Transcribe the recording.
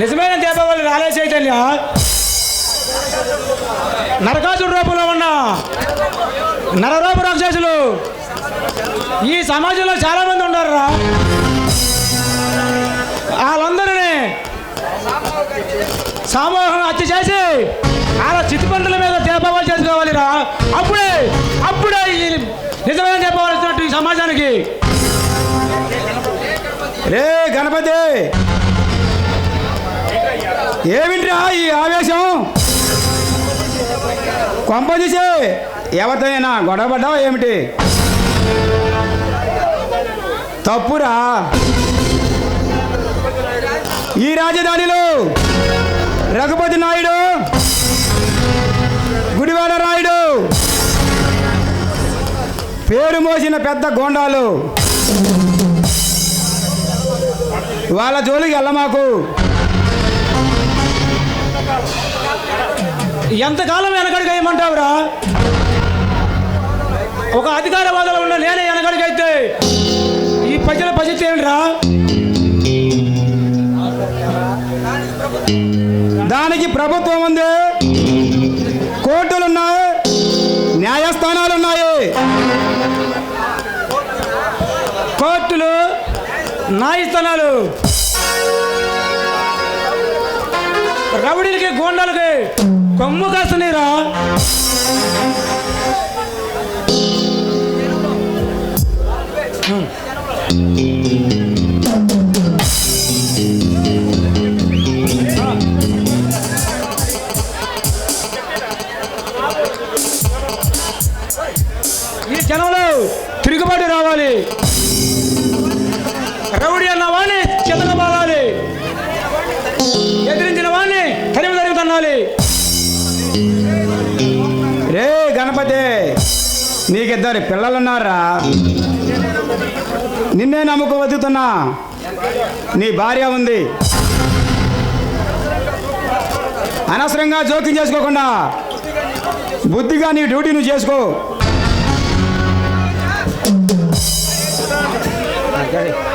నిజమైన దీపావళి రాలే చైతన్య. నరకాసుడు రూపంలో ఉన్న నరరూప రాక్షసులు ఈ సమాజంలో చాలా మంది ఉన్నారురా. వాళ్ళందరినీ సమూహం హత్య చేసి వాళ్ళ చితిపందుల మీద దీపావళి చేసుకోవాలిరా. అప్పుడే అప్పుడే ఈ నిజమైన దీపావళి వచ్చినట్టు ఈ సమాజానికి. రే గణపతి! ఏమిట్రా ఈ ఆవేశం? కొంప తీసి ఎవరితోనైనా గొడవ పడ్డావా ఏమిటి? తప్పురా. ఈ రాజధానిలో రఘుపతి నాయుడు గుడివాడ రాయుడు పేరు మోసిన పెద్ద గోండాలు. వాళ్ళ జోలికి వెళ్ళమాకు. ఎంతకాలం వెనకడికి వేయమంటావురా? ఒక అధికారవాదంలో ఉన్న నేనే వెనకడికైతే ఈ ప్రజల పరిస్థితి ఏంట్రా? దానికి ప్రభుత్వం ఉంది. కోర్టులున్నాయి. న్యాయస్థానాలు ఉన్నాయి కోర్టులు న్యాయస్థానాలు. రౌడీలకి గోండాలకి కొమ్ము కాస్తున్నాయిరా ఈ జనంలో తిరుగుబాటు రావాలి. రౌడీ అన్న వాణ్ణి చెదలబాలాలి ఎదిరించిన వాణ్ణి తరిమి తరిమి తన్నాలి. రే గణపతి నీకిద్దరు పిల్లలున్నారా? నిన్నే నమ్ముకు బతుకుతున్నా నీ భార్య ఉంది. అనవసరంగా జోక్యం చేసుకోకుండా బుద్ధిగా నీ డ్యూటీ నువ్వు చేసుకో. Okay.